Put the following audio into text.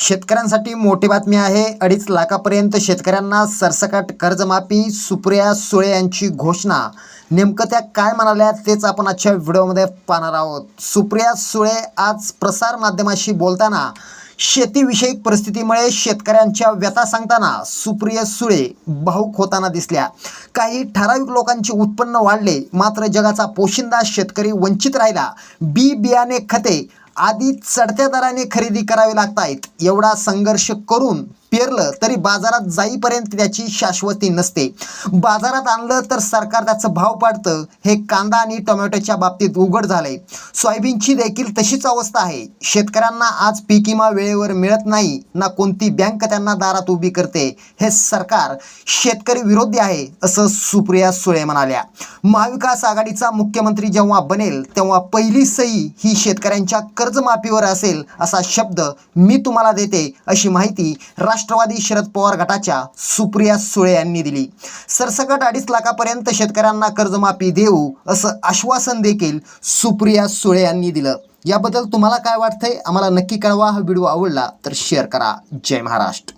शेतकऱ्यांसाठी मोठी बातमी आहे. अडीच लाखापर्यंत शेतकऱ्यांना सरसकट कर्जमाफी सुप्रिया सुळे यांची घोषणा. नेमकं त्या काय म्हणाल्या तेच आपण आजच्या व्हिडिओमध्ये पाहणार आहोत. सुप्रिया सुळे आज प्रसार माध्यमाशी बोलताना शेतीविषयक परिस्थितीमुळे शेतकऱ्यांच्या व्यथा सांगताना सुप्रिया सुळे भाऊक होताना दिसल्या. काही ठराविक लोकांचे उत्पन्न वाढले मात्र जगाचा पोशिंदा शेतकरी वंचित राहिला. बी बियाणे खते आधी चढत्या दराने खरेदी करावी लागतायत. एवढा संघर्ष करून पेरलं तरी बाजारात जाईपर्यंत त्याची शाश्वती नसते. बाजारात आणलं तर सरकार त्याचं भाव पाडतं. हे कांदा आणि टोमॅटोच्या बाबतीत उघड झालंय. सोयाबीनची देखील तशीच अवस्था आहे. शेतकऱ्यांना आज पीक विमा वेळेवर मिळत नाही ना कोणती बँक त्यांना दारात उभी करते हे सरकार शेतकरी विरोधी आहे असं सुप्रिया सुळे म्हणाल्या. महाविकास आघाडीचा मुख्यमंत्री जेव्हा बनेल तेव्हा पहिली सही ही शेतकऱ्यांच्या कर्जमाफीवर असेल असा शब्द मी तुम्हाला देते अशी माहिती राष्ट्रवादी शरद पवार गटाच्या सुप्रिया सुळे यांनी दिली. सरसकट अडीच लाखापर्यंत शेतकऱ्यांना कर्जमाफी देऊ असं आश्वासन देखील सुप्रिया सुळे यांनी दिलं. याबद्दल तुम्हाला काय वाटतंय? आम्हाला नक्की कळवा. हा व्हिडिओ आवडला तर शेअर करा. जय महाराष्ट्र.